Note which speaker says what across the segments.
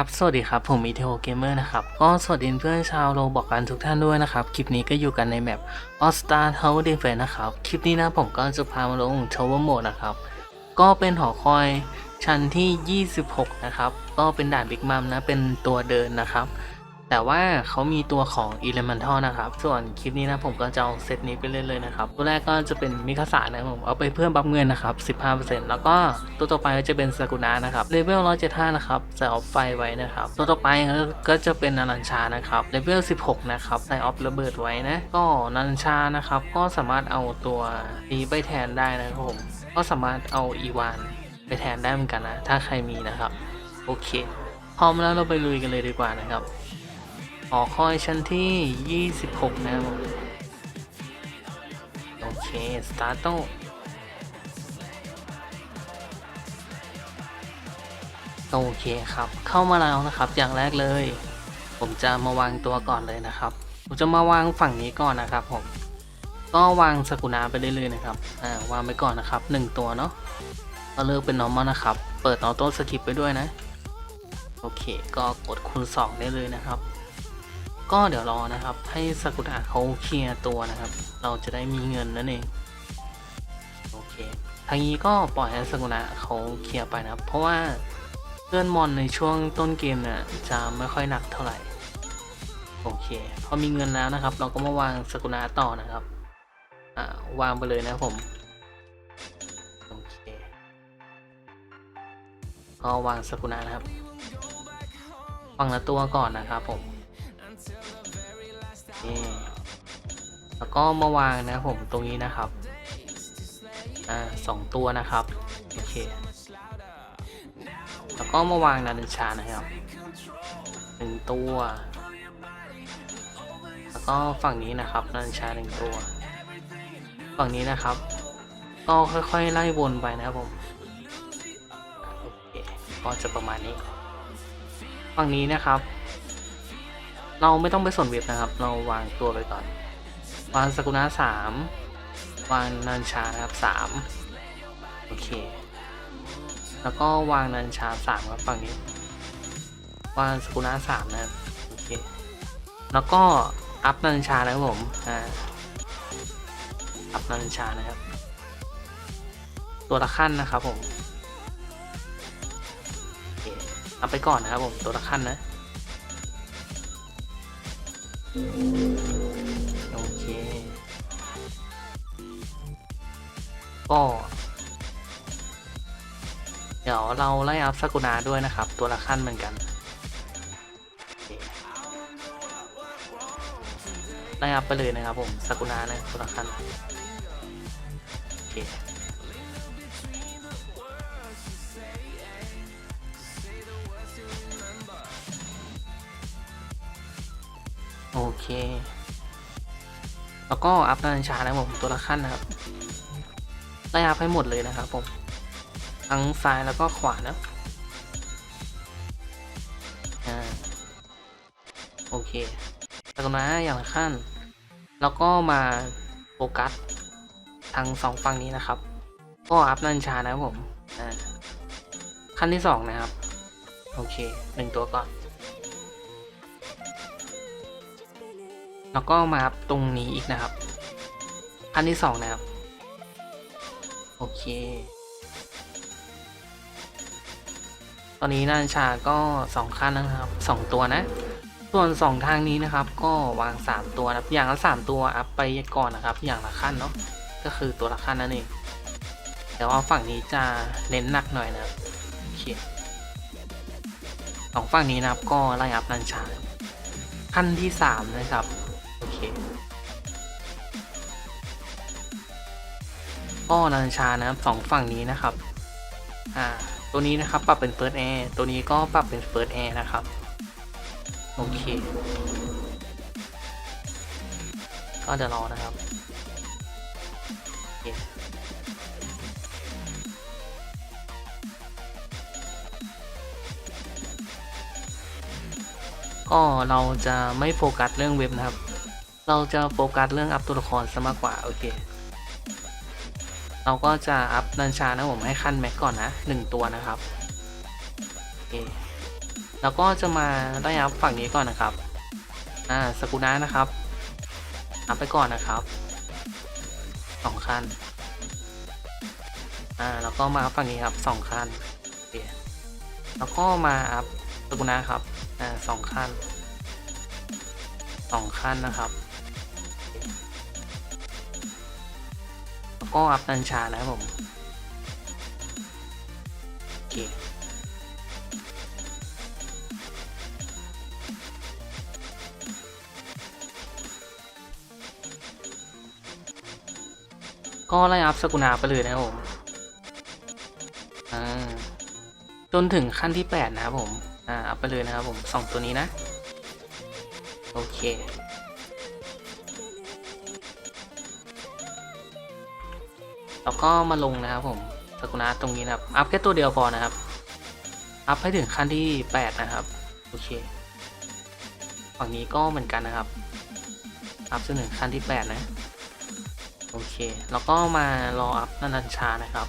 Speaker 1: ครับ สวัสดีครับ ผมอีเทโอเกมเมอร์นะครับ ก็สวัสดีเพื่อนชาวโลบอกกันทุกท่านด้วยนะครับ คลิปนี้ก็อยู่กันในแมปออสตาร์เทาเดนเฟนนะครับ คลิปนี้นะผมก็จะพามาลงทาวเวอร์โหมดนะครับ ก็เป็นหอคอยชั้นที่ 26 นะครับ ก็เป็นด่านบิ๊กมัมนะ เป็นตัวเดินนะครับ แต่ว่าเขามีตัวของ Elemental นะครับ ส่วนคลิปนี้นะผมก็จะเอาเซตนี้ไปเล่นเลยนะครับ ตัวแรกก็จะเป็นมิคาสานะครับผมเอาไปเพิ่มบัฟเงินนะครับ 15%แล้วก็ตัวต่อไปก็จะเป็นซากุระนะครับเลเวล175นะครับใส่ออฟไฟไว้นะครับ ตัวต่อไปก็จะเป็นนารันชานะครับเลเวล16 นะครับใส่ออฟระเบิดไว้นะ ก็นารันชานะครับก็สามารถเอาตัวนี้ไปแทนได้นะครับผมก็สามารถเอาอีวานไปแทนได้เหมือนกันนะ ถ้าใครมีนะครับ โอเค พร้อมแล้วเราไปลุยกันเลยดีกว่านะครับ หอคอยชั้นที่ 26 นะครับโอเค สตาร์ทโอเคครับ เข้ามาแล้วนะครับ อย่างแรกเลย ผมจะมาวางตัวก่อนเลยนะครับ ผมจะมาวางฝั่งนี้ก่อนนะครับผม ก็วางสกุณาไปเรื่อยๆนะครับ อ่าวางไปก่อนนะครับ 1 ตัวเนาะก็เลือกเป็น normal นะครับ เปิดออโต้สกิปไปด้วยนะ โอเค ก็กดคูณ 2 ได้เลยนะครับ ก็เดี๋ยวรอนะครับ ให้สกุระเขาเคลียร์ตัวนะครับ เราจะได้มีเงินนั่นเองโอเคทางนี้ก็ปล่อยให้สกุระเขาเคลียร์ไปนะครับ เพราะว่าเพื่อนมอนในช่วงต้นเกมเนี่ยจะไม่ค่อยหนักเท่าไหร่โอเคพอมีเงินแล้วนะครับ เราก็มาวางสกุระต่อนะครับอ่าวางไปเลยนะผมโอเคก็วางสกุระนะครับฝั่งละตัวก่อนนะครับผม เคแล้วก็มาวางนะผมตรงนี้นะครับ อ่าสองตัวนะครับ โอเค แล้วก็มาวางนาฬิชานะครับหนึ่งตัว แล้วก็ฝั่งนี้นะครับนาฬิชาหนึ่งตัว ฝั่งนี้นะครับ ก็ค่อยๆไล่วนไปนะครับผม โอเค ก็จะประมาณนี้ ฝั่งนี้นะครับ เราไม่ต้องไปส่วนเว็บนะครับ เราวางตัวไปก่อน วางสกุณาสามวางนันชานะครับสามโอเค แล้วก็วางนันชาสามครับฝั่งนี้ วางสกุณาสามนะครับโอเค แล้วก็อัพนันชานะครับผมอ่าอัพนันชานะครับ ตัวละขั้นนะครับผมอเคเอาไปก่อนนะครับผมตัวละขั้นนะ โอเค ก็ เดี๋ยวเราไล่อัพสกุณาด้วยนะครับ ตัวละขั้นเหมือนกันไล่อัพไปเลยนะครับผมสกุณานะตัวละขั้นโอเค โอเค แล้วก็อัพนันชานะผมตัวละขั้นนะครับไล่อัพให้หมดเลยนะครับผม ทั้งซ้ายแล้วก็ขวานะอ่าโอเคแล้วก็นะอย่างละขั้น แล้วก็มาโฟกัสทางสองฝั่งนี้นะครับ ก็อัพนันชานะครับผมอ่าขั้นที่สองนะครับ โอเคหนึ่งตัวก่อน แล้วก็มาอัพตรงนี้อีกนะครับขั้นที่สองนะครับ โอเค ตอนนี้นันชาก็สองขั้นนะครับสองตัวนะ ส่วนสองทางนี้นะครับ ก็วางสามตัวนะครับอย่างละสามตัวอัพไปก่อนนะครับ อย่างละขั้นเนาะก็คือตัวละขั้นนั่นเองแต่ว่าฝั่งนี้จะเน้นหนักหน่อยนะครับโอเคสองฝั่งนี้นะครับก็ไล่อัพนันชาขั้นที่สามนะครับ ก็นันชานะครับสองฝั่งนี้นะครับอ่าตัวนี้นะครับปรับเป็น First Air ตัวนี้ก็ปรับเป็น First Air นะครับโอเค ก็เดี๋ยวรอนะครับก็เราจะไม่โฟกัสเรื่องเว็บนะครับ เราจะโฟกัสเรื่องอัพตัวละครซะมากกว่า โอเค เราก็จะอัพนันชานะผมให้ขั้นแม็กก่อนนะหนึ่งตัวนะครับโอเคแล้วก็จะมาได้อัพฝั่งนี้ก่อนนะครับ อ่าสกุนะนะครับ อัพไปก่อนนะครับสองขั้น อ่าแล้วก็มาอัพฝั่งนี้ครับสองขั้นโอเคแล้วก็มาอัพสกุนะครับ อ่าสองขั้นสองขั้นนะครับ ก็อัพนันชานะครับผมโอเคก็ไล่อัพสกุณาไปเลยนะครับผมอ่าจนถึงขั้นที่ 8 นะครับผม อ่า อัพไปเลยนะครับผมสองตัวนี้นะ โอเค แล้วก็มาลงนะครับผมสกุณาตรงนี้นะครับ อัพแค่ตัวเดียวพอนะครับ อัพให้ถึงขั้นที่ 8 นะครับ โอเค ฝั่งนี้ก็เหมือนกันนะครับ อัพจนถึงขั้นที่ 8 นะ โอเค แล้วก็มารออัพนันชานะครับ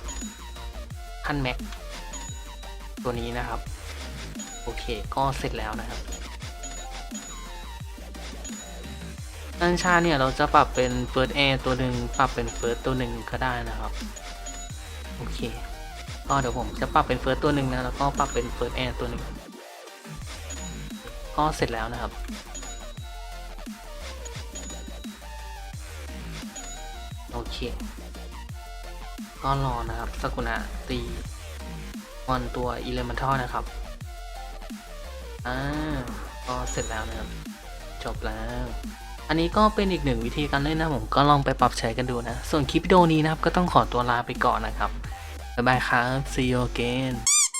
Speaker 1: ขั้นแม็กตัวนี้นะครับ โอเค ก็เสร็จแล้วนะครับ นันชาเนี่ยเราจะปรับเป็น First Air ตัวหนึ่งปรับเป็น First ตัวหนึ่งก็ได้นะครับ โอเคก็เดี๋ยวผมจะปรับเป็น First ตัวหนึ่งนะแล้วก็ปรับเป็น First Air ตัวหนึ่งก็เสร็จแล้วนะครับโอเคก็รอนะครับสกุณะตีวันตัวอิเลมันทอนะครับอ่าก็เสร็จแล้วนะครับ จบแล้ว อันนี้ก็เป็นอีกหนึ่งวิธีการเล่นนะผมก็ลองไปปรับใช้กันดูนะ ส่วนคลิปวิดีโอนี้นะครับก็ต้องขอตัวลาไปก่อนนะครับบ๊ายบายครับ see you again